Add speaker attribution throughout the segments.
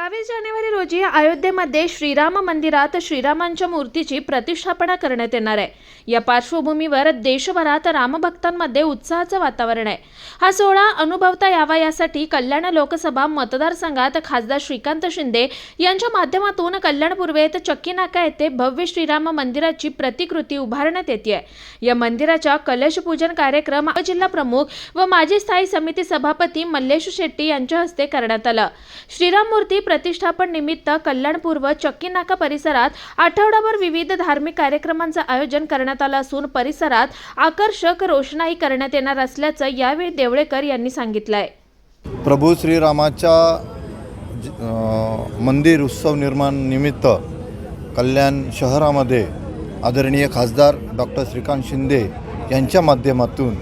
Speaker 1: बावीस जानेवारी रोजी अयोध्येमध्ये श्रीराम मंदिरात श्रीरामांच्या मूर्तीची प्रतिष्ठापना करण्यात येणार आहे. या पार्श्वभूमीवर देशभरात रामभक्तांमध्ये उत्साहाचं वातावरण आहे. हा सोहळा अनुभवता यावा यासाठी कल्याण लोकसभा मतदारसंघात खासदार श्रीकांत शिंदे यांच्या माध्यमातून कल्याण पूर्वेत चक्की नाका येथे भव्य श्रीराम मंदिराची प्रतिकृती उभारण्यात येते या मंदिराच्या कलश पूजन कार्यक्रम जिल्हा प्रमुख व माजी स्थायी समिती सभापती मल्लेश शेट्टी यांच्या हस्ते करण्यात आलं. श्रीराम मूर्ती प्रतिष्ठापन निमित्त कल्याणपूर्व चक्की नाका परिसरात आठवडाभर विविध धार्मिक कार्यक्रमांचं आयोजन करण्यात आलं असून परिसरात आकर्षक रोषणाई करण्यात येणार असल्याचं यावेळी देवळेकर यांनी सांगितलंय.
Speaker 2: प्रभू श्रीरामाच्या मंदिर उत्सव निर्माण निमित्त कल्याण शहरामध्ये आदरणीय खासदार डॉक्टर श्रीकांत शिंदे यांच्या माध्यमातून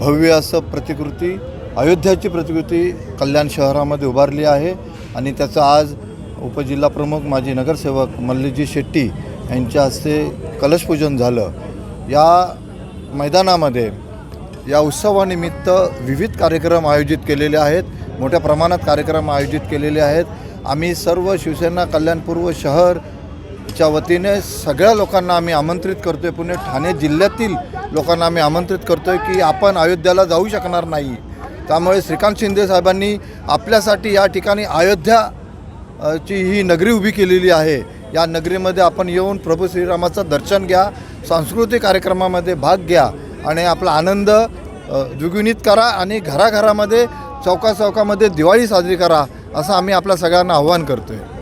Speaker 2: भव्य असं प्रतिकृती अयोध्याची प्रतिकृती कल्याण शहरामध्ये उभारली आहे. आणि त्याचं आज उपजिल्हाप्रमुख माजी नगरसेवक मल्लीजी शेट्टी यांच्या हस्ते कलशपूजन झालं. या मैदानामध्ये या उत्सवानिमित्त विविध कार्यक्रम आयोजित केलेले आहेत. मोठ्या प्रमाणात कार्यक्रम आयोजित केलेले आहेत. आम्ही सर्व शिवसेना कल्याणपूर्व शहरच्या वतीने सगळ्या लोकांना आम्ही आमंत्रित करतो आहे पुणे ठाणे जिल्ह्यातील लोकांना आम्ही आमंत्रित करतो आहे की आपण अयोध्याला जाऊ शकणार नाही. त्यामुळे श्रीकांत शिंदे साहेबांनी आपल्यासाठी या ठिकाणी अयोध्या ची ही नगरी उभी केलेली आहे. या नगरीमध्ये आपण येऊन प्रभू श्रीरामाचं दर्शन घ्या सांस्कृतिक कार्यक्रमामध्ये भाग घ्या आणि आपला आनंद द्विगुणित करा आणि घराघरामध्ये चौका चौकामध्ये दिवाळी साजरी करा असं आम्ही आपल्या सगळ्यांना आव्हान करतो आहे